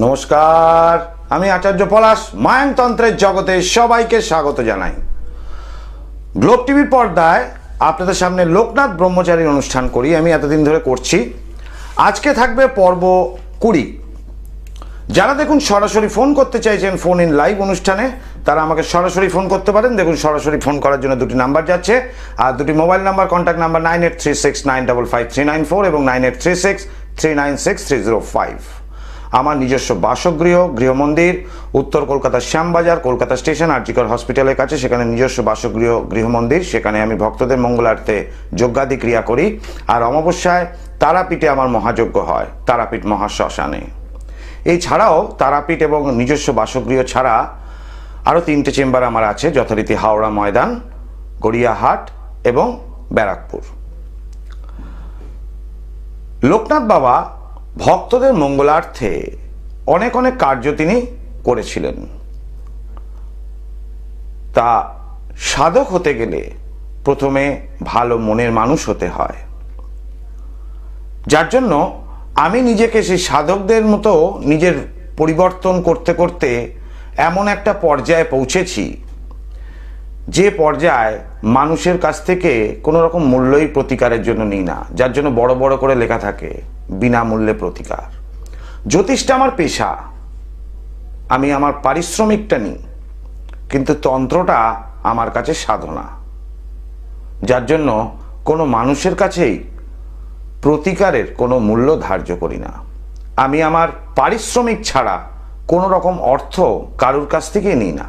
নমস্কার, আমি আচার্য পলাশ, মায়নতন্ত্রের জগতে সবাইকে স্বাগত জানাই। গ্লোব টিভির পর্দায় আপনাদের সামনে লোকনাথ ব্রহ্মচারীর অনুষ্ঠান করি, আমি এতদিন ধরে করছি। আজকে থাকবে পর্ব কুড়ি। যারা দেখুন সরাসরি ফোন করতে চাইছেন, ফোন ইন লাইভ অনুষ্ঠানে, তারা আমাকে সরাসরি ফোন করতে পারেন। দেখুন সরাসরি ফোন করার জন্য দুটি নাম্বার যাচ্ছে, আর দুটি mobile number contact number nine eight three six nine double five three nine four এবং nine eight three six three nine six three zero five. আমার নিজস্ব বাসগৃহ, গৃহমন্দির, উত্তর কলকাতার শ্যামবাজার, কলকাতা স্টেশন আরজিকর হসপিটালের কাছে। সেখানে নিজস্ব বাসগৃহ, গৃহমন্দির, সেখানে আমি ভক্তদের মঙ্গলার্থে যজ্ঞাদি ক্রিয়া করি। আর অমাবস্যায় তারাপীঠে আমার মহাযজ্ঞ হয়, তারাপীঠ মহাশ্মশানে। এছাড়াও তারাপীঠ এবং নিজস্ব বাসগৃহ ছাড়া আরও তিনটে চেম্বার আমার আছে, যথারীতি হাওড়া ময়দান, গড়িয়াহাট এবং ব্যারাকপুর। লোকনাথ বাবা ভক্তদের মঙ্গলার্থে অনেক অনেক কার্য তিনি করেছিলেন। তা সাধক হতে গেলে প্রথমে ভালো মনের মানুষ হতে হয়। যার জন্য আমি নিজেকে সেই সাধকদের মতো নিজের পরিবর্তন করতে করতে এমন একটা পর্যায়ে পৌঁছেছি, যে পর্যায়ে মানুষের কাছ থেকে কোনো রকম মূল্যই প্রতিকারের জন্য নিই না, যার জন্য বড় বড় করে লেখা থাকে। বিনামূল্যে প্রতিকার। জ্যোতিষটা আমার পেশা। আমি আমার পারিশ্রমিকটা নিই, কিন্তু তন্ত্রটা আমার কাছে সাধনা। যার জন্য কোনো মানুষের কাছেই প্রতিকারের কোনো মূল্য ধার্য করি না। আমি আমার পারিশ্রমিক ছাড়া কোনো রকম অর্থ কারুর কাছ থেকে নিই না।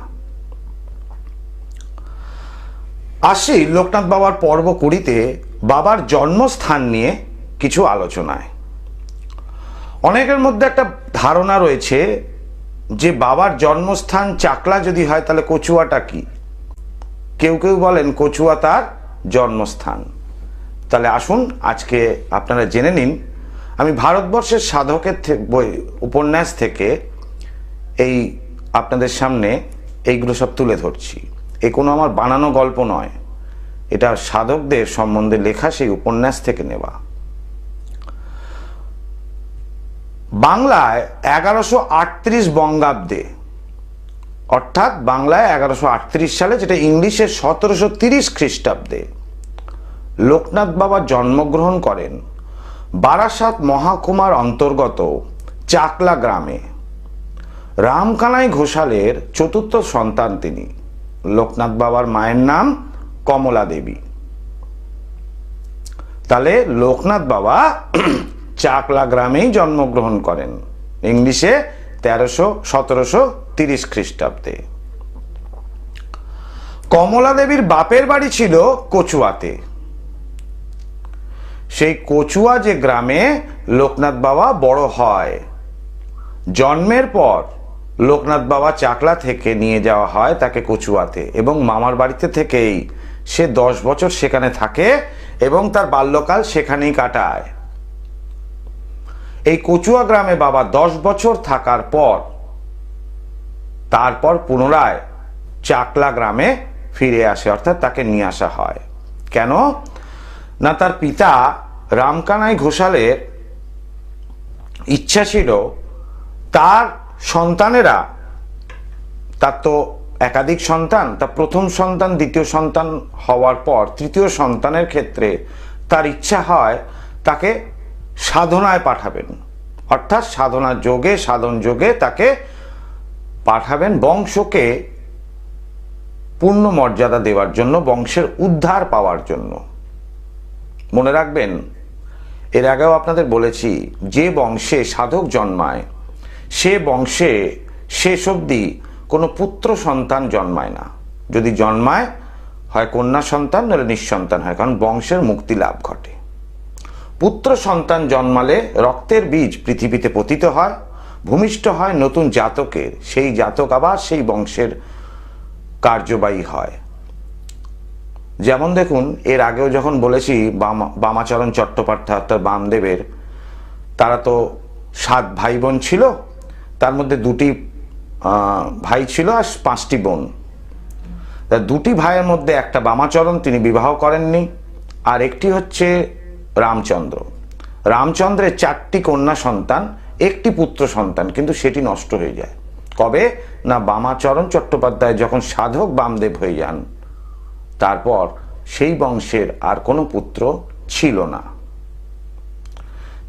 আসি লোকনাথ বাবার পর্ব কুড়িতে বাবার জন্মস্থান নিয়ে কিছু আলোচনায়। অনেকের মধ্যে একটা ধারণা রয়েছে যে বাবার জন্মস্থান চাকলা যদি হয় তাহলে কচুয়াটা কি? কেউ কেউ বলেন কচুয়া তার জন্মস্থান। তাহলে আসুন আজকে আপনারা জেনে নিন, আমি ভারতবর্ষের সাধকের বই, উপন্যাস থেকে এই আপনাদের সামনে এইগুলো সব তুলে ধরছি। এ কোনো আমার বানানো গল্প নয়, এটা সাধকদের সম্বন্ধে লেখা সেই উপন্যাস থেকে নেওয়া। বাংলায় এগারোশো আটত্রিশ বঙ্গাব্দে। অর্থাৎ বাংলায় এগারোশো আটত্রিশ সালে, যেটা ইংলিশে সতেরোশো তিরিশ খ্রিস্টাব্দে। লোকনাথ বাবা জন্মগ্রহণ করেন বারাসাত মহাকুমার অন্তর্গত চাকলা গ্রামে। রামকানাই ঘোষালের চতুর্থ সন্তান তিনি। লোকনাথ বাবার মায়ের নাম কমলা দেবী তাহলে লোকনাথ বাবা চাকলা গ্রামেই জন্মগ্রহণ করেন। ইংলিশে তেরোশো, সতেরোশো তিরিশ খ্রিস্টাব্দে। কমলা দেবীর বাপের বাড়ি ছিল কচুয়াতে। সেই কচুয়া যে গ্রামে লোকনাথ বাবা বড় হয়, জন্মের পর লোকনাথ বাবা চাকলা থেকে নিয়ে যাওয়া হয় তাকে কচুয়াতে এবং মামার বাড়িতে থেকেই সে দশ বছর সেখানে থাকে এবং তার বাল্যকাল সেখানেই কাটায়। এই কচুয়া গ্রামে বাবা দশ বছর থাকার পর, তারপর পুনরায় চাকলা গ্রামে ফিরে আসে, অর্থাৎ তাকে নিয়ে আসা হয়। কেন? না, তার পিতা রামকানাই ঘোষালের ইচ্ছা ছিল, তার সন্তানেরা, তার তো একাধিক সন্তান, তার প্রথম সন্তান, দ্বিতীয় সন্তান হওয়ার পর, তৃতীয় সন্তানের ক্ষেত্রে তার ইচ্ছা হয় তাকে সাধনায় পাঠাবেন। অর্থাৎ সাধনা যোগে, সাধন যোগে তাকে পাঠাবেন বংশকে পূর্ণ মর্যাদা দেওয়ার জন্য, বংশের উদ্ধার পাওয়ার জন্য। মনে রাখবেন, এর আগেও আপনাদের বলেছি, যে বংশে সাধক জন্মায়, সে বংশে শেষ অবধি কোনো পুত্র সন্তান জন্মায় না। যদি জন্মায়, হয় কন্যা সন্তান, নইলে নিঃসন্তান হয়, কারণ বংশের মুক্তি লাভ ঘটে। পুত্র সন্তান জন্মালে রক্তের বীজ পৃথিবীতে পতিত হয়, ভূমিষ্ঠ হয় নতুন জাতকের, সেই জাতক আবার সেই বংশের কার্যবাহী হয়। যেমন দেখুন, এর আগেও যখন বলেছি বামা, বামাচরণ চট্টোপাধ্যায় অর্থাৎ বামদেবের, তারা তো সাত ভাই বোন ছিল, তার মধ্যে দুটি ভাই ছিল আর পাঁচটি বোন। দুটি ভাইয়ের মধ্যে একটা বামাচরণ তিনি বিবাহ করেননি, আর একটি হচ্ছে রামচন্দ্র। রামচন্দ্রের চারটি কন্যা সন্তান, একটি পুত্র সন্তান, কিন্তু সেটি নষ্ট হয়ে যায়। কবে? না বামাচরণ চট্টোপাধ্যায় যখন সাধক বামদেব হয়ে যান, তারপর সেই বংশের আর কোনো পুত্র ছিল না।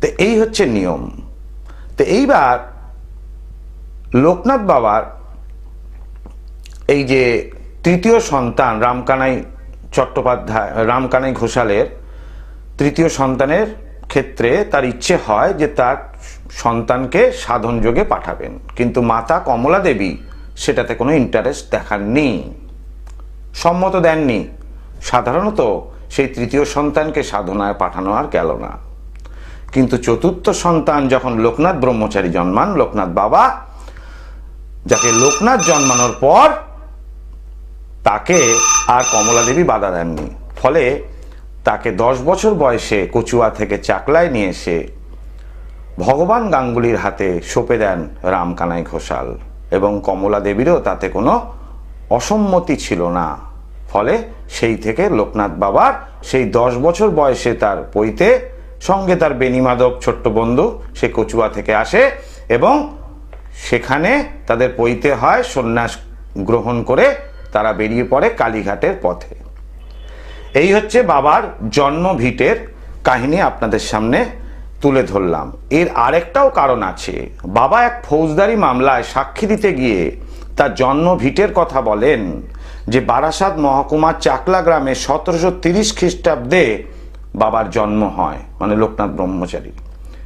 তো এই হচ্ছে নিয়ম। তো এইবার লোকনাথ বাবার এই যে তৃতীয় সন্তান রামকানাই চট্টোপাধ্যায়, রামকানাই ঘোষালের তৃতীয় সন্তানের ক্ষেত্রে তার ইচ্ছে হয় যে তার সন্তানকে সাধন যোগে পাঠাবেন। কিন্তু মাতা কমলা দেবী সেটাতে কোনো ইন্টারেস্ট দেখাননি, সম্মত দেননি। সাধারণত সেই তৃতীয় সন্তানকে সাধনায় পাঠানো আর গেল না। কিন্তু চতুর্থ সন্তান যখন লোকনাথ ব্রহ্মচারী জন্মান, লোকনাথ বাবা যাকে লোকনাথ জন্মানোর পর তাকে আর কমলা দেবী বাধা দেননি। ফলে তাকে দশ বছর বয়সে কচুয়া থেকে চাকলায় নিয়ে এসে ভগবান গাঙ্গুলির হাতে সঁপে দেন রামকানাই ঘোষাল। এবং কমলা দেবীরও তাতে কোনো অসম্মতি ছিল না। ফলে সেই থেকে লোকনাথ বাবার সেই দশ বছর বয়সে তার পৈতে সঙ্গে তার বেনিমাধব ছোট্ট বন্ধু, সে কচুয়া থেকে আসে এবং সেখানে তাদের পৈতে হয় সন্ন্যাস গ্রহণ করে তারা বেরিয়ে পড়ে কালীঘাটের পথে। এই হচ্ছে বাবার জন্ম ভিটের কাহিনী আপনাদের সামনে তুলে ধরলাম। এর আরেকটাও কারণ আছে। বাবা এক ফৌজদারি মামলায় সাক্ষী দিতে গিয়ে তার জন্ম ভিটের কথা বলেন যে বারাসাত মহকুমার চাকলা গ্রামে সতেরোশো তিরিশ খ্রিস্টাব্দে বাবার জন্ম হয় মানে লোকনাথ ব্রহ্মচারী।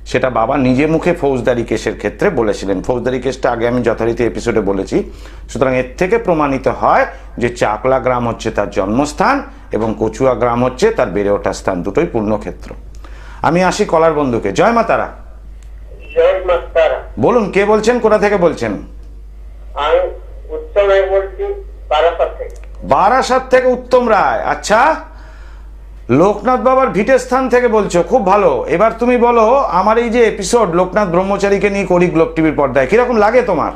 সেটা বাবা নিজে মুখে ফৌজদারি কেসের ক্ষেত্রে বলেছিলেন। ফৌজদারি কেসটা আগে আমি যথারীতি এপিসোডে বলেছি। সুতরাং এর থেকে প্রমাণিত হয় যে চাকলা গ্রাম হচ্ছে তার জন্মস্থান এবং কচুয়া গ্রাম হচ্ছে তার বেড়ে ওঠার স্থান দুটোই পূর্ণক্ষেত্র। আমি আসি কলার বন্ধুকে। জয় মা তারা। বলুন কে বলছেন কোথা থেকে বলছেন? বারাসাত থেকে উত্তম রায়। আচ্ছা লোকনাথ বাবার ভিটের স্থান থেকে বলছো খুব ভালো। এবার তুমি বলো আমার এই যে এপিসোড লোকনাথ ব্রহ্মচারীকে নিয়ে করি গ্লোব টিভির পর্দায় কীরকম লাগে তোমার?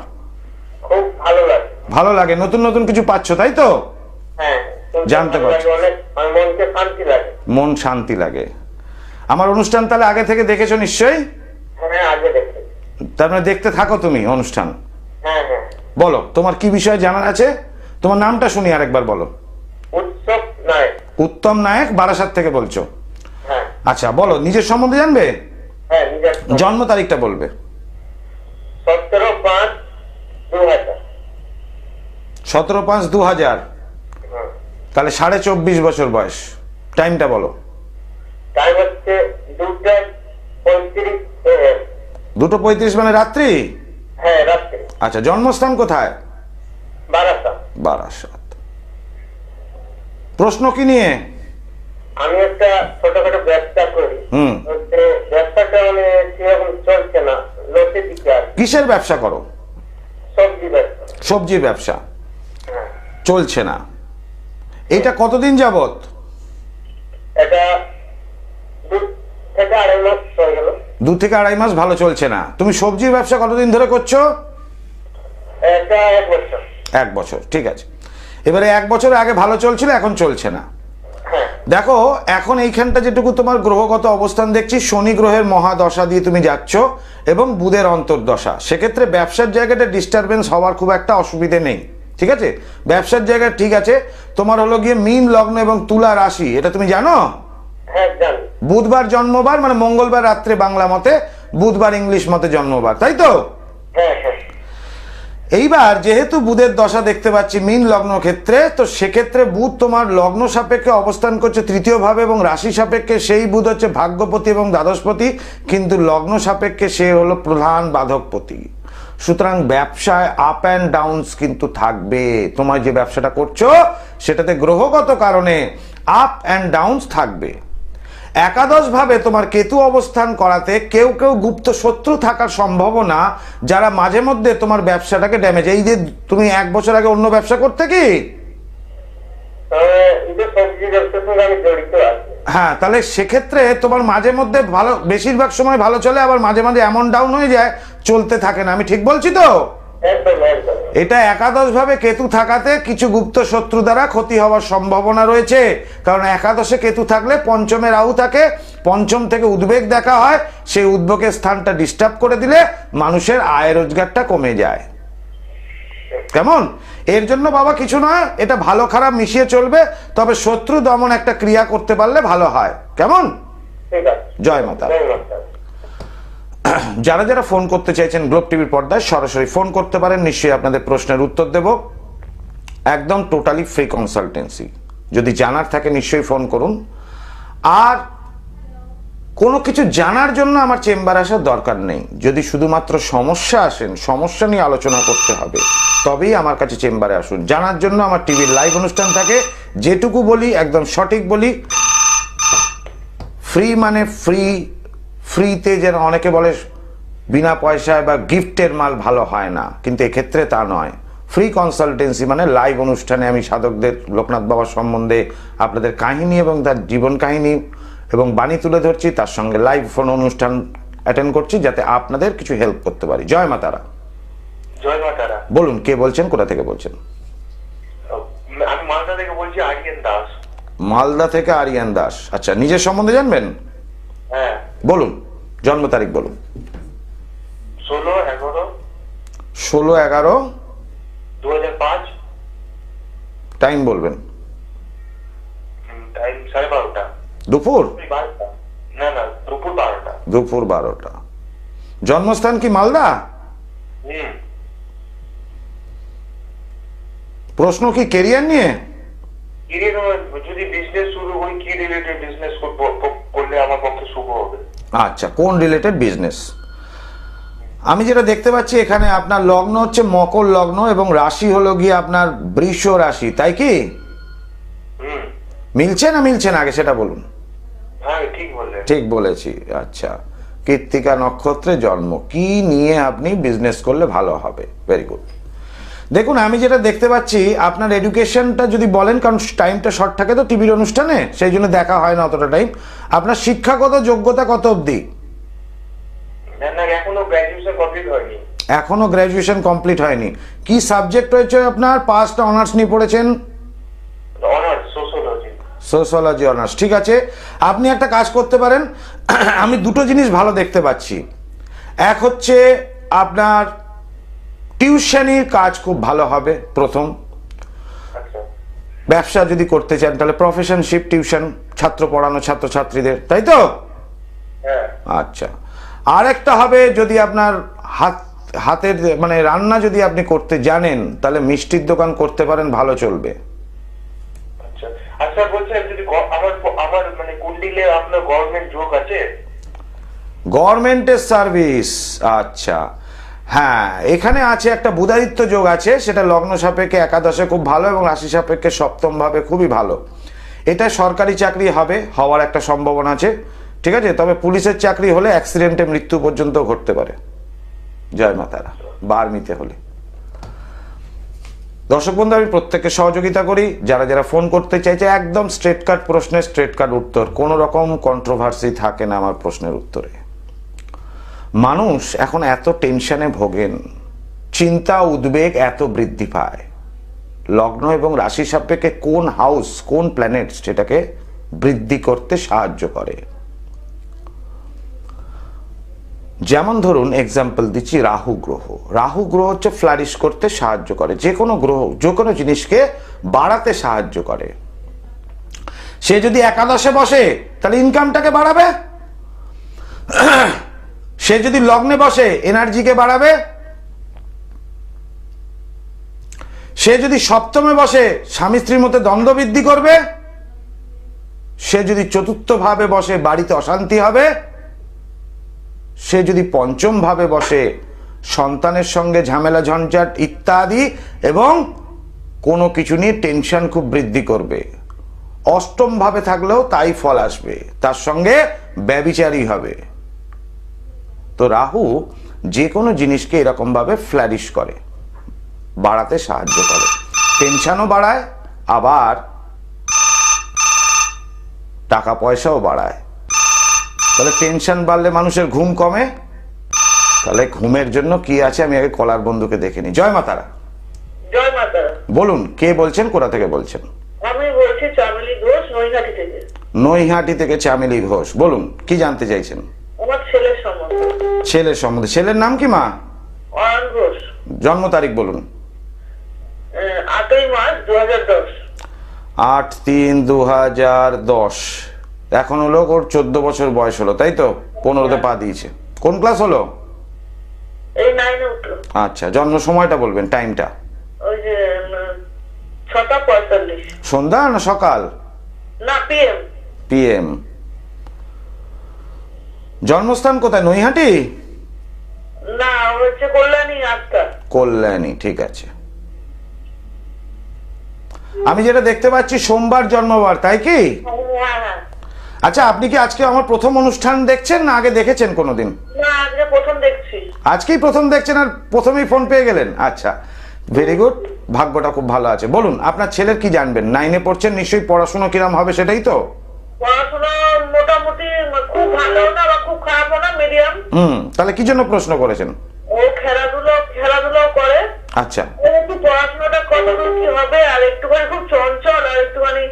খুব ভালো লাগে। ভালো লাগে নতুন নতুন কিছু পাচ্ছ তাই তো? হ্যাঁ জানতে পারছি। শান্তি লাগে। মন শান্তি লাগে। আমার অনুষ্ঠান তাহলে আগে থেকে দেখেছ নিশ্চয়ই? হ্যাঁ তার মানে দেখতে থাকো তুমি অনুষ্ঠান। হ্যাঁ। বলো তোমার কি বিষয়ে জানার আছে? তোমার নামটা শুনি আরেকবার বলো। উত্তম নায়ক বারাসাত থেকে বলছো? হ্যাঁ। আচ্ছা বলো নিজের সম্বন্ধে জানবে? হ্যাঁ জন্ম তারিখটা বলবে। সতেরো পাঁচ দু হাজার হ্যাঁ। তাহলে সাড়ে চব্বিশ বছর বয়স। টাইমটা বলো। দুটা পঁয়ত্রিশ মানে রাত্রি? হ্যাঁ আচ্ছা জন্মস্থান কোথায়? বারাসাত। প্রশ্ন কি নিয়ে? আমি একটা ছোটখাটো ব্যবসা করি। হুম। ব্যবসাটা মানে সেরকম চলছে না লসের দিকে আর কিসের ব্যবসা করো? সবজি ব্যবসা। সবজির ব্যবসা। হ্যাঁ। চলছে না। এটা কতদিন যাবত এটা দু থেকে আড়াই মাস হয়ে গেল। দু থেকে আড়াই মাস ভালো চলছে না। তুমি সবজির ব্যবসা কতদিন ধরে করছ? এক বছর। এক বছর ঠিক আছে। এবারে এক বছর আগে ভালো চলছিল এখন চলছে না। হ্যাঁ। দেখো এখন এইখানটা যেটুকু তোমার গ্রহগত অবস্থান দেখছি শনি গ্রহের মহাদশা দিয়ে তুমি যাচ্ছ এবং বুধের অন্তর্দশা। সেক্ষেত্রে ব্যবসার জায়গাটা ডিস্টারবেন্স হওয়ার খুব একটা অসুবিধে নেই ঠিক আছে? ব্যবসার জায়গা ঠিক আছে তোমার হলো গিয়ে মিন লগ্ন এবং তুলা রাশি এটা তুমি জানো? হ্যাঁ বুধবার জন্মবার মানে মঙ্গলবার রাত্রে বাংলা মতে বুধবার ইংলিশ মতে জন্মবার তাই তো? হ্যাঁ হ্যাঁ। এইবার যেহেতু বুধের দশা দেখতে পাচ্ছি মিন লগ্ন ক্ষেত্রে, তো সেক্ষেত্রে বুধ তোমার লগ্ন সাপেক্ষে অবস্থান করছে তৃতীয় ভাবে এবং রাশি সাপেক্ষে সেই বুধ হচ্ছে ভাগ্যপতি এবং দ্বাদশপতি, কিন্তু লগ্ন সাপেক্ষে সে হলো প্রধান বাধকপতি। সুতরাং ব্যবসায় আপ অ্যান্ড ডাউনস কিন্তু থাকবে। তোমার যে ব্যবসাটা করছ, সেটাতে গ্রহগত কারণে আপ অ্যান্ড ডাউনস থাকবে। একাদশ ভাবে তোমার কেতু অবস্থান করাতে কেউ কেউ গুপ্ত শত্রু থাকার সম্ভাবনা যারা মাঝে মধ্যে তোমার ব্যবসাটাকে ড্যামেজ এই যে তুমি এক বছর আগে অন্য ব্যবসা করতে কি? তবে এই যে সবজি ব্যবসার সঙ্গে আমি জড়িত আছি। হ্যাঁ তাহলে সেক্ষেত্রে তোমার মাঝে মধ্যে ভালো বেশিরভাগ সময় ভালো চলে আবার মাঝে মাঝে এমন ডাউন হয়ে যায় চলতে থাকে না। আমি ঠিক বলছি তো? এটা একাদশ ভাবে কেতু থাকাতে কিছু গুপ্ত শত্রু দ্বারা ক্ষতি হওয়ার সম্ভাবনা রয়েছে। কারণ একাদশে কেতু থাকলে পঞ্চমে রাহু থাকে পঞ্চম থেকে উদ্বেগ দেখা হয় সেই উদ্বেগের স্থানটা ডিস্টার্ব করে দিলে মানুষের আয় রোজগারটা কমে যায়। কেমন? এর জন্য বাবা কিছু নয় এটা ভালো খারাপ মিশিয়ে চলবে তবে শত্রু দমন একটা ক্রিয়া করতে পারলে ভালো হয়। কেমন? জয় মাতা। যারা যারা ফোন করতে চাইছেন গ্লোব টিভির পর্দায় সরাসরি ফোন করতে পারেন, নিশ্চয়ই আপনাদের প্রশ্নের উত্তর দেব। একদম টোটালি ফ্রি কনসালটেন্সি। যদি জানার থাকে, নিশ্চয়ই ফোন করুন। আর কোনো কিছু জানার জন্য আমার চেম্বার আসার দরকার নেই। যদি শুধুমাত্র সমস্যা আসেন, সমস্যা নিয়ে আলোচনা করতে হবে, তবেই আমার কাছে চেম্বারে আসুন। জানার জন্য আমার টিভির লাইভ অনুষ্ঠান থাকে। যেটুকু বলি, একদম সঠিক বলি, ফ্রি মানে ফ্রি ফ্রিতে যেন অনেকে বলে বিনা পয়সায় বা গিফটের মাল ভালো হয় না কিন্তু এক্ষেত্রে তা নয়। ফ্রি কনসালটেন্সি মানে লাইভ অনুষ্ঠানে আমি সাধকদের লোকনাথ বাবার সম্বন্ধে আপনাদের কাহিনী এবং তার জীবন কাহিনী এবং বাণী তুলে ধরছি তার সঙ্গে লাইভ ফোন অনুষ্ঠান অ্যাটেন্ড করছি যাতে আপনাদের কিছু হেল্প করতে পারি। জয় মা তারা। জয় মা তারা। বলুন কে বলছেন কোথা থেকে বলছেন? আমি মালদা থেকে বলছি আরিয়ান দাস। মালদা থেকে আরিয়ান দাস। আচ্ছা নিজের সম্বন্ধে জানবেন? হ্যাঁ। বলুন জন্ম তারিখ বলুন। ষোলো এগারো। ষোলো এগারো। দু টাইম বলবেন। টাইম সাড়ে বারোটা। দুপুর? বারোটা। না না দুপুর বারোটা। দুপুর বারোটা। জন্মস্থান কি মালদা? প্রশ্ন কি কেরিয়ার নিয়ে? কি যদি বিজনেস শুরু করি কি রিলেটেড বিজনেস করলে আমার পক্ষে শুভ হবে? আচ্ছা কোন রিলেটেড বিজনেস আমি যেটা দেখতে পাচ্ছি এখানে আপনার লগ্ন হচ্ছে মকর লগ্ন এবং রাশি হলো গিয়ে আপনার বৃষ রাশি তাই কি? মিলছে না মিলছে না আগে সেটা বলুন। হ্যাঁ ঠিক ঠিক বলেছি আচ্ছা। কৃত্তিকা নক্ষত্রে জন্ম কি নিয়ে আপনি বিজনেস করলে ভালো হবে? ভেরি গুড দেখুন আমি যেটা দেখতে পাচ্ছি আপনার এডুকেশনটা যদি বলেন কারণ টাইমটা শর্ট থাকে তো টিভির অনুষ্ঠানে সেই জন্য দেখা হয় না অতটা টাইম আপনার শিক্ষাগত যোগ্যতা কত অবধি? এখনও গ্র্যাজুয়েশন কমপ্লিট হয়নি। কি সাবজেক্ট রয়েছে আপনার? পাঁচটা অনার্স নিয়ে পড়েছেন? সোশ্যোলজি অনার্স ঠিক আছে। আপনি একটা কাজ করতে পারেন। আমি দুটো জিনিস ভালো দেখতে পাচ্ছি। এক হচ্ছে আপনার টিউশনির কাজ খুব ভালো হবে প্রথম। আচ্ছা। ব্যবসা যদি করতে চান তাহলে প্রফেশনশিপ টিউশন ছাত্র পড়ানো ছাত্রছাত্রীদের তাই তো? হ্যাঁ। আচ্ছা। আর একটা হবে যদি আপনার হাত হাতের মানে রান্না যদি আপনি করতে জানেন তাহলে মিষ্টির দোকান করতে পারেন ভালো চলবে। গভর্নমেন্টের সার্ভিস আচ্ছা। হ্যাঁ এখানে আছে একটা বুধাদিত্য যোগ আছে, সেটা লগ্ন সাপেক্ষে একাদশে খুব ভালো এবং রাশি সাপেক্ষে সপ্তম ভাবে খুবই ভালো। এটা সরকারি চাকরি হবে, হওয়ার একটা সম্ভাবনা আছে, ঠিক আছে? তবে পুলিশের চাকরি হলে অ্যাক্সিডেন্টে মৃত্যু পর্যন্ত ঘটতে পারে। জয় মাতারা বার হলে। দর্শক বন্ধু, আমি প্রত্যেককে সহযোগিতা করি। যারা যারা ফোন করতে চাইছে, একদম স্ট্রেট কাট প্রশ্নের স্ট্রেট কাট উত্তর। কোনো রকম কন্ট্রোভার্সি থাকে না আমার প্রশ্নের উত্তরে। মানুষ এখন এত টেনশনে ভোগেন, চিন্তা, উদ্বেগ এত বৃদ্ধি পায়। লগ্ন এবং রাশি সাপেক্ষে কোন হাউস কোন প্ল্যানেট সেটাকে বৃদ্ধি করতে সাহায্য করে? যেমন ধরুন এক্সাম্পল দিচ্ছি রাহু গ্রহ। রাহু গ্রহ হচ্ছে ফ্লারিশ করতে সাহায্য করে, যে কোনো গ্রহ, যে কোনো জিনিসকে বাড়াতে সাহায্য করে। সে যদি একাদশে বসে, তাহলে ইনকামটাকে বাড়াবে? সে যদি লগ্নে বসে এনার্জিকে বাড়াবে? সে যদি সপ্তমে বসে, স্বামী স্ত্রীর মধ্যে দ্বন্দ্ব বৃদ্ধি করবে? সে যদি চতুর্থ ভাবে বসে, বাড়িতে অশান্তি হবে? সে যদি পঞ্চম ভাবে বসে, সন্তানের সঙ্গে ঝামেলা, ঝঞ্ঝাট ইত্যাদি এবং কোনো কিছু নিয়ে টেনশন খুব বৃদ্ধি করবে। অষ্টম ভাবে থাকলেও তাই ফল আসবে। তার সঙ্গে ব্যবিচারী হবে। তো রাহু যে কোনো জিনিসকে এরকমভাবে ফ্ল্যারিশ করে বাড়াতে সাহায্য করে। টেনশনও বাড়ায় আবার টাকা পয়সাও বাড়ায়। তাহলে টেনশন বাড়লে মানুষের ঘুম কমে। তাহলে ঘুমের জন্য কি আছে আমি আগে কলার বন্ধুকে দেখে নিই। জয় মাতারা বলুন কে বলছেন কোথা থেকে বলছেন? আমি বলছি চামেলি ঘোষ নৈহাটি থেকে। নৈহাটি থেকে চামেলি ঘোষ। বলুন কি জানতে চাইছেন? ছেলের সম্বন্ধে। ছেলের নাম কি মা? জন্ম তারিখ বলুন। আট তিন দু হাজার দশ। এখন হলো ওর চোদ্দ বছর বয়স হলো তাই তো? পনেরোতে পা দিয়েছে। কোন ক্লাস হলো? আচ্ছা জন্ম সময়টা বলবেন টাইমটা। সন্ধ্যা না সকাল? না পিএম। পিএম। জন্মস্থান কোথায়? নৈহাটি? না হচ্ছে কল্যাণী কল্যাণী ঠিক আছে। আমি যেটা দেখতে পাচ্ছি সোমবার জন্মবার তাই কি? হ্যাঁ হ্যাঁ। আচ্ছা আপনি কি আজকে আমার প্রথম অনুষ্ঠান দেখছেন না আগে দেখেছেন কোনোদিন? আজকেই প্রথম দেখছেন আর প্রথমেই ফোন পেয়ে গেলেন? আচ্ছা ভেরি গুড ভাগ্যটা খুব ভালো আছে। বলুন আপনার ছেলের কি জানবেন? নাইনে পড়ছেন নিশ্চয়ই পড়াশোনা কিরম হবে সেটাই তো? পড়াশোনা মোটামুটি মিডিয়াম হুম তাহলে কি জন্য প্রশ্ন করেছেন? ও খেলাধুলো খেলাধুলো করে। আচ্ছা। একটু পড়াশোনাটা কতদূর কি হবে আর একটুখানি খুব চঞ্চল আর একটুখানি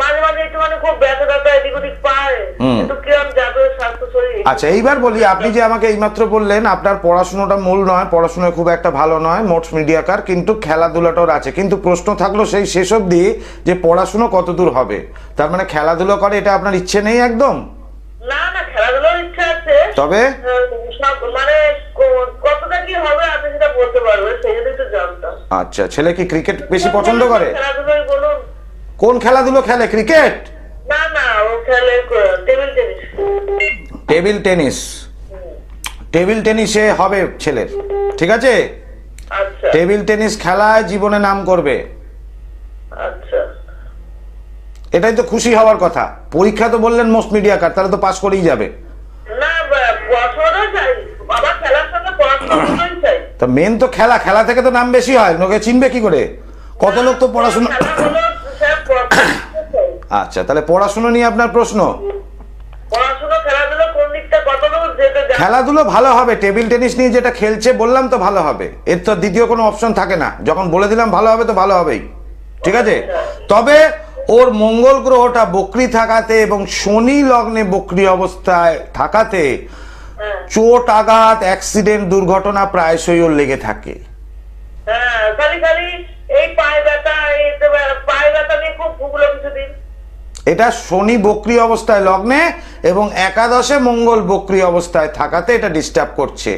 মাঝে মাঝে একটুখানি খুব ব্যথা ব্যথা এদিক ওদিক পায়। হুম। একটু কিরম যাবে স্বাস্থ্য শরীর। আচ্ছা এইবার বলি আপনি যে আমাকে এইমাত্র বললেন আপনার পড়াশোনাটা মূল নয় পড়াশোনা খুব একটা ভালো নয় মোটস মিডিয়াকার কিন্তু খেলাধুলাটাও আছে। কিন্তু প্রশ্ন থাকল সেই শেষ অবধি যে পড়াশুনো কতদূর হবে? তার মানে খেলাধুলো করে এটা আপনার ইচ্ছে নেই একদম? না না খেলাধুলোর ইচ্ছা আছে। তবে? সব মানে কতটা কি হবে আপনি সেটা বলতে পারবেন তো জানতাম। আচ্ছা ছেলে কি ক্রিকেট বেশি পছন্দ করে? কোন খেলাধুলো খেলে ক্রিকেট না না ও খেলে table tennis table tennis table টেনিসে হবে ছেলের ঠিক আছে? আচ্ছা। টেবিল টেনিস খেলায় জীবনে নাম করবে। আচ্ছা। এটাই তো খুশি হওয়ার কথা। পরীক্ষা তো বললেন মোস্ট মিডিয়া কার তাহলে তো পাস করেই যাবে। তো মেন তো খেলা খেলা থেকে তো নাম বেশি হয় লোকে চিনবে কি করে? কত লোক তো পড়াশোনা। আচ্ছা তাহলে পড়াশোনা নিয়ে আপনার প্রশ্ন? খেলাধুলো ভালো হবে টেবিল টেনিস নিয়ে যেটা খেলছে বললাম তো ভালো হবে। এর তো দ্বিতীয় কোনো অপশন থাকে না। যখন বলে দিলাম ভালো হবে তো ভালো হবেই। ঠিক আছে? তবে ওর মঙ্গল গ্রহটা বকরি থাকাতে এবং শনি লগ্নে বকরি অবস্থায় থাকাতে হ্যাঁ। চোট আঘাত অ্যাক্সিডেন্ট দুর্ঘটনা প্রায়শই ওর লেগে থাকে। হ্যাঁ এটা শনি বক্রি অবস্থায় লগ্নে এবং একাদশে মঙ্গল বক্রি অবস্থায় থাকাতে এটা ডিস্টার্ব করছে।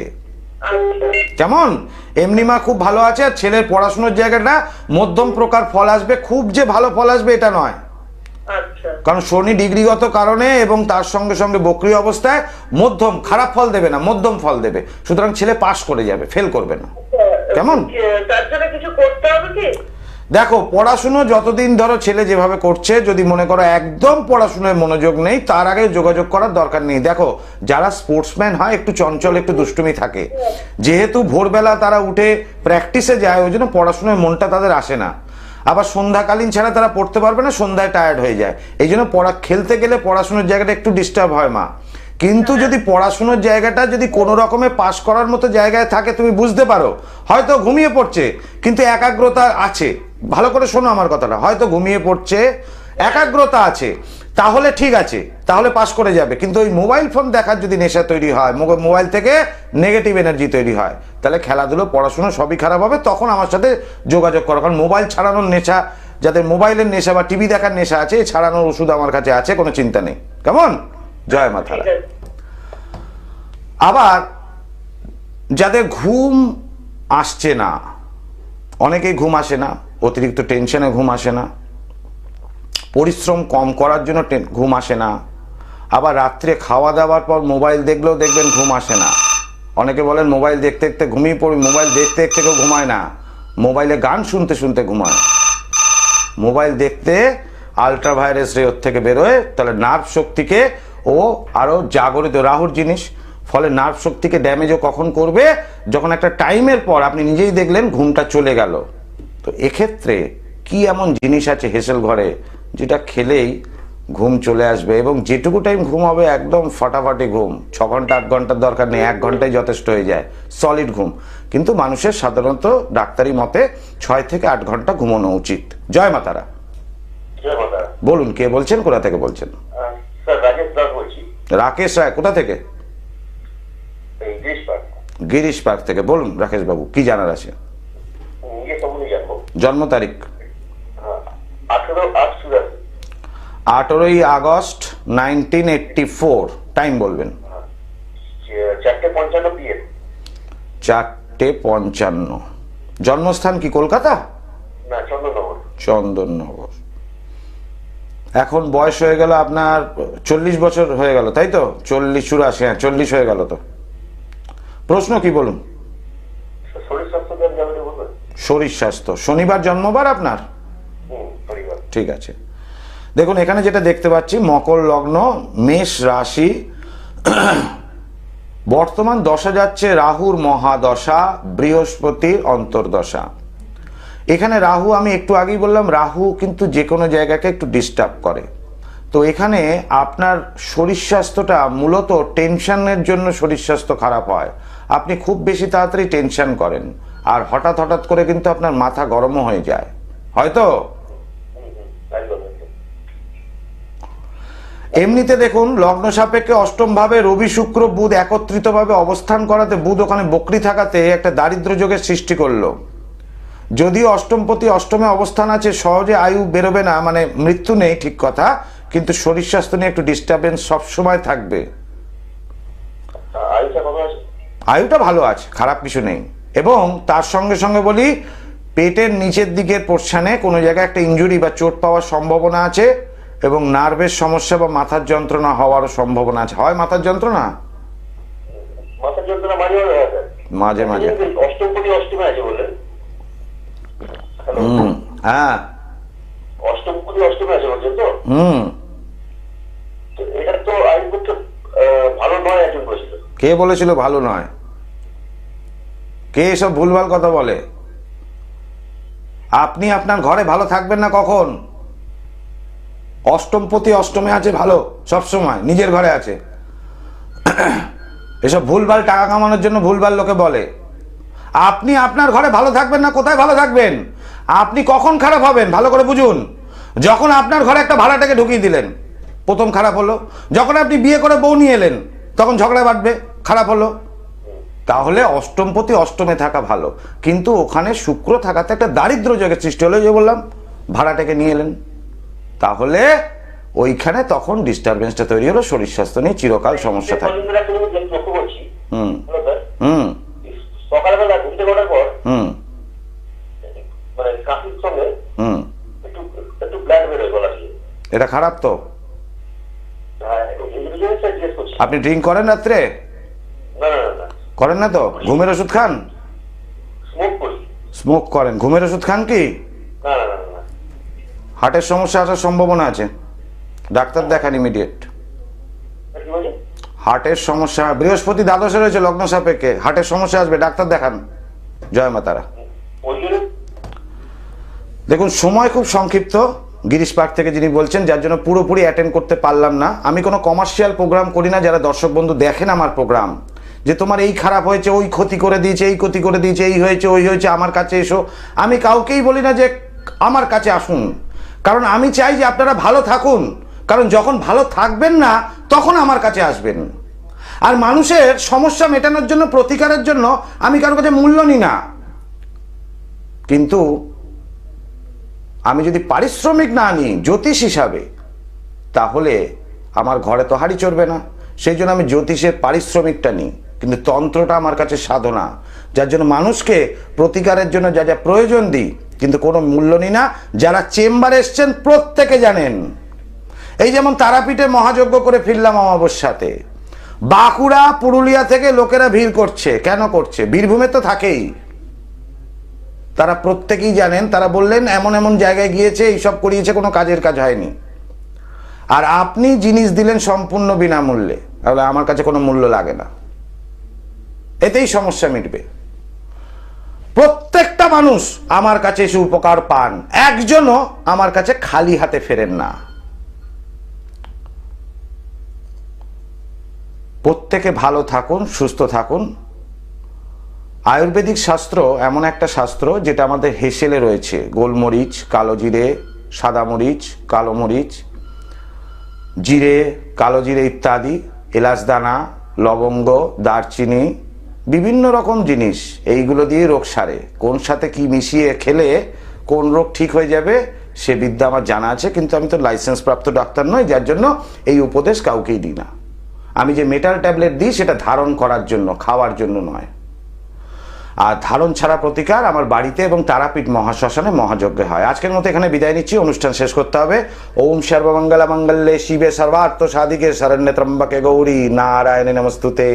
কেমন? এমনি মা খুব ভালো আছে আর ছেলের পড়াশোনার জায়গাটা মধ্যম প্রকার ফল আসবে খুব যে ভালো ফল আসবে এটা নয়। আচ্ছা। কারণ শনি ডিগ্রিগত কারণে এবং তার সঙ্গে সঙ্গে বকরি অবস্থায় মধ্যম খারাপ ফল দেবে না মধ্যম ফল দেবে। সুতরাং ছেলে পাশ করে যাবে ফেল করবে না। কেমন? তার জন্য কিছু করতে হবে কি? দেখো, পড়াশুনো যতদিন ধরো ছেলে যেভাবে করছে, যদি মনে করো একদম পড়াশোনায় মনোযোগ নেই, তার আগে যোগাযোগ করার দরকার নেই। দেখো, যারা স্পোর্টসম্যান হয়, একটু চঞ্চল, একটু দুষ্টুমি থাকে। যেহেতু ভোরবেলা তারা উঠে প্র্যাকটিসে যায়, ওই জন্য পড়াশোনায় মনটা তাদের আসে না। আবার সন্ধ্যাকালীন ছাড়া তারা পড়তে পারবে না, সন্ধ্যায় টায়ার্ড হয়ে যায়। এই জন্য পড়া, খেলতে গেলে পড়াশোনার জায়গাটা একটু ডিস্টার্ব হয় মা। কিন্তু যদি পড়াশোনার জায়গাটা যদি কোনো রকমে পাশ করার মতো জায়গায় থাকে, তুমি বুঝতে পারো। হয়তো ঘুমিয়ে পড়ছে, কিন্তু একাগ্রতা আছে। ভালো করে শোনো আমার কথাটা। হয়তো ঘুমিয়ে পড়ছে একাগ্রতা আছে তাহলে ঠিক আছে তাহলে পাশ করে যাবে। কিন্তু ওই মোবাইল ফোন দেখার যদি নেশা তৈরি হয় মোবাইল থেকে নেগেটিভ এনার্জি তৈরি হয় তাহলে খেলাধুলো পড়াশুনো সবই খারাপ হবে তখন আমার সাথে যোগাযোগ করো। কারণ মোবাইল ছাড়ানোর নেশা যাদের মোবাইলের নেশা বা টিভি দেখার নেশা আছে ছাড়ানোর ওষুধ আমার কাছে আছে কোনো চিন্তা নেই। কেমন? জয় মাথা আবার যাদের ঘুম আসছে না অনেকেই ঘুম আসে না অতিরিক্ত টেনশনে ঘুম আসে না। পরিশ্রম কম করার জন্য ঘুম আসে না। আবার রাত্রে খাওয়া দাওয়ার পর মোবাইল দেখলেও দেখবেন ঘুম আসে না। অনেকে বলেন মোবাইল দেখতে দেখতে ঘুমিয়ে পড়ি মোবাইল দেখতে দেখতে কেউ ঘুমায় না। মোবাইলে গান শুনতে শুনতে ঘুমায়। মোবাইল দেখতে আলট্রাভাইরাস রে ওর থেকে বেরোয়, তাহলে নার্ভ শক্তিকে ও আরও জাগরিত, রাহুর জিনিস। ফলে নার্ভ শক্তিকে ড্যামেজও কখন করবে? যখন একটা টাইমের পর আপনি নিজেই দেখলেন ঘুমটা চলে গেল। তো এক্ষেত্রে কি এমন জিনিস আছে হেসেল ঘরে যেটা খেলেই ঘুম চলে আসবে? এবং যেটুকু টাইম ঘুম হবে একদম ফাটাফাটি ঘুম। ছ ঘণ্টা আট ঘণ্টার দরকার নেই এক ঘন্টায় যথেষ্ট হয়ে যায়। সলিড ঘুম। কিন্তু মানুষের সাধারণত ডাক্তারি মতে ছয় থেকে আট ঘণ্টা ঘুমানো উচিত। জয় মাতারা বলুন কে বলছেন কোথা থেকে বলছেন? রাকেশ রায় কোথা থেকে? গিরিশ পার্ক থেকে। বলুন রাকেশ বাবু কি জানার আছে? জন্ম তারিখ? আঠেরো আঠেরোই August nineteen eighty four time বলবেন। চারটে পঞ্চান্ন জন্মস্থান কি কলকাতা? চন্দননগর। এখন বয়স হয়ে গেল আপনার চল্লিশ বছর হয়ে গেল তাই তো? চল্লিশ চুরাশি হ্যাঁ চল্লিশ হয়ে গেল তো। প্রশ্ন কি বলুন শরীর স্বাস্থ্য কেমন যাবে একটু বলবেন শরীর স্বাস্থ্য। শনিবার জন্মবার আপনার? ঠিক আছে। দেখুন এখানে যেটা দেখতে পাচ্ছি মকর লগ্ন মেষ রাশি। বর্তমান দশা যাচ্ছে রাহুর মহাদশা বৃহস্পতির অন্তর্দশা। এখানে রাহু আমি একটু আগেই বললাম রাহু কিন্তু যে কোনো জায়গাকে একটু ডিস্টার্ব করে। তো এখানে আপনার শরীর স্বাস্থ্যটা মূলত টেনশনের জন্য শরীর স্বাস্থ্য খারাপ হয়। আপনি খুব বেশি তাড়াতাড়ি টেনশন করেন। আর হঠাৎ হঠাৎ করে কিন্তু আপনার মাথা গরমও হয়ে যায়। হয়তো? এমনিতে দেখুন লগ্ন সাপেক্ষে অষ্টম ভাবে রবি শুক্র বুধ একত্রিতভাবে অবস্থান করাতে বুধ ওখানে বকরি থাকাতে একটা দারিদ্র যোগের সৃষ্টি করল। যদিও অষ্টমপতি অষ্টমে অবস্থান আছে সহজে আয়ু বেরোবে না মানে মৃত্যু নেই ঠিক কথা কিন্তু শরীর স্বাস্থ্য নিয়ে একটু ডিস্টারবেন্স সবসময় থাকবে। আছে? আয়ুটা ভালো আছে খারাপ কিছু নেই। এবং তার সঙ্গে সঙ্গে বলি পেটের নিচের দিকের পোর্শনে কোনো জায়গায় একটা ইঞ্জুরি বা চোট পাওয়ার সম্ভাবনা আছে এবং নার্ভের সমস্যা বা মাথার যন্ত্রণা হওয়ারও সম্ভাবনা আছে। হয় মাথার যন্ত্রণা? মাঝে মাঝে হুম হ্যাঁ। হুম। কে বলেছিল ভালো নয়? কে এসব ভুলভাল কথা বলে? আপনি আপনার ঘরে ভালো থাকবেন না কখন? অষ্টমপতি অষ্টমে আছে ভালো, সব সময়, নিজের ঘরে আছে। এসব ভুলভাল টাকা কামানোর জন্য ভুলভাল লোকে বলে। আপনি আপনার ঘরে ভালো থাকবেন না, কোথায় ভালো থাকবেন? আপনি কখন খারাপ হবেন? ভালো করে বুঝুন। যখন আপনার ঘরে একটা ভাড়াটাকে ঢুকিয়ে দিলেন, প্রথম খারাপ হলো। যখন আপনি বিয়ে করে বউ নিয়ে এলেন, তখন ঝগড়া বাড়বে খারাপ হলো। তাহলে অষ্টমপতি অষ্টমে থাকা ভালো। কিন্তু ওখানে শুক্র থাকাতে একটা দারিদ্র যোগের সৃষ্টি হলো যে বললাম ভাড়াটাকে নিয়ে এলেন। তাহলে ওইখানে তখন ডিস্টারবেন্সটা তৈরি হলো শরীর স্বাস্থ্য নিয়ে চিরকাল সমস্যা থাকে। হুম। হুম। সকালবেলা ঘুম থেকে ওঠার পর হুম। মানে কাশির সঙ্গে হুম। একটু একটু ব্লাড বেরোয় গলা দিয়ে। এটা খারাপ তো। হ্যাঁ আপনি ড্রিঙ্ক করেন রাত্রে? না না না না। করেন না তো? ঘুমের ওষুধ খান? স্মোক করেন। ঘুমের ওষুধ খান কি? হার্টের সমস্যা আসার সম্ভাবনা আছে। ডাক্তার দেখান ইমিডিয়েট হার্টের সমস্যা। বৃহস্পতি দ্বাদশে রয়েছে লগ্ন সাপেক্ষে। হার্টের সমস্যা আসবে ডাক্তার দেখান। জয় মাতারা দেখুন সময় খুব সংক্ষিপ্ত। গিরিশ পার্ক থেকে যিনি বলছেন যার জন্য পুরোপুরি অ্যাটেন্ড করতে পারলাম না। আমি কোনো কমার্শিয়াল প্রোগ্রাম করি না যারা দর্শক বন্ধু দেখেন আমার প্রোগ্রাম যে তোমার এই খারাপ হয়েছে, ওই ক্ষতি করে দিয়েছে, এই ক্ষতি করে দিয়েছে, এই হয়েছে, ওই হয়েছে, আমার কাছে এসো। আমি কাউকেই বলি না যে আমার কাছে আসুন। কারণ আমি চাই যে আপনারা ভালো থাকুন। কারণ যখন ভালো থাকবেন না, তখন আমার কাছে আসবেন। আর মানুষের সমস্যা মেটানোর জন্য, প্রতিকারের জন্য আমি কারোর কাছে মূল্য নিই না। কিন্তু আমি যদি পারিশ্রমিক না নিই, জ্যোতিষ হিসাবে, তাহলে আমার ঘরে তো হাড়ি চড়বে না। সেই জন্য আমি জ্যোতিষের পারিশ্রমিকটা নিই। কিন্তু তন্ত্রটা আমার কাছে সাধনা, যার জন্য মানুষকে প্রতিকারের জন্য যা যা প্রয়োজন দিই, কিন্তু কোনো মূল্য নিই না। যারা চেম্বারে এসছেন প্রত্যেকে জানেন। এই যেমন তারাপীঠে মহাযজ্ঞ করে ফিরলাম অমাবস্যাতে। বাঁকুড়া, পুরুলিয়া থেকে লোকেরা ভিড় করছে। কেন করছে? বীরভূমে তো থাকেই। তারা প্রত্যেকেই জানেন, তারা বললেন, এমন এমন জায়গায় গিয়েছে, এইসব করিয়েছে, কোনো কাজের কাজ হয়নি। আর আপনি জিনিস দিলেন সম্পূর্ণ বিনামূল্যে। তাহলে আমার কাছে কোনো মূল্য লাগে না। এতেই সমস্যা মিটবে। প্রত্যেকটা মানুষ আমার কাছে এসে উপকার পান, একজনও আমার কাছে খালি হাতে ফেরেন না। প্রত্যেকে ভালো থাকুন, সুস্থ থাকুন। আয়ুর্বেদিক শাস্ত্র এমন একটা শাস্ত্র যেটা আমাদের হেসেলে রয়েছে। গোলমরিচ, কালো জিরে, সাদা মরিচ, কালো মরিচ, জিরে, কালো জিরে ইত্যাদি, এলাচ দানা, লবঙ্গ, দারচিনি বিভিন্ন রকম জিনিস, এইগুলো দিয়ে রোগ সারে। কোন সাথে কি মিশিয়ে খেলে, কোন রোগ ঠিক হয়ে যাবে, সে বিদ্যা আমার জানা আছে, কিন্তু আমি তো লাইসেন্স প্রাপ্ত ডাক্তার নই, যার জন্য এই উপদেশ কাউকেই দিই না। আমি যে মেটাল ট্যাবলেট দিই, সেটা ধারণ করার জন্য, খাওয়ার জন্য নয়। আর ধারণ ছাড়া প্রতিকার আমার বাড়িতে এবং তারাপীঠ মহাশ্মশানে মহাযজ্ঞে হয়। আজকের মতো এখানে বিদায় নিচ্ছি, অনুষ্ঠান শেষ করতে হবে। ওম সর্বমঙ্গলা মঙ্গলে শিবে সর্বার্থ সাধিকে শরণ্যে ত্রম্বকে গৌরী নারায়ণে নমস্তুতে।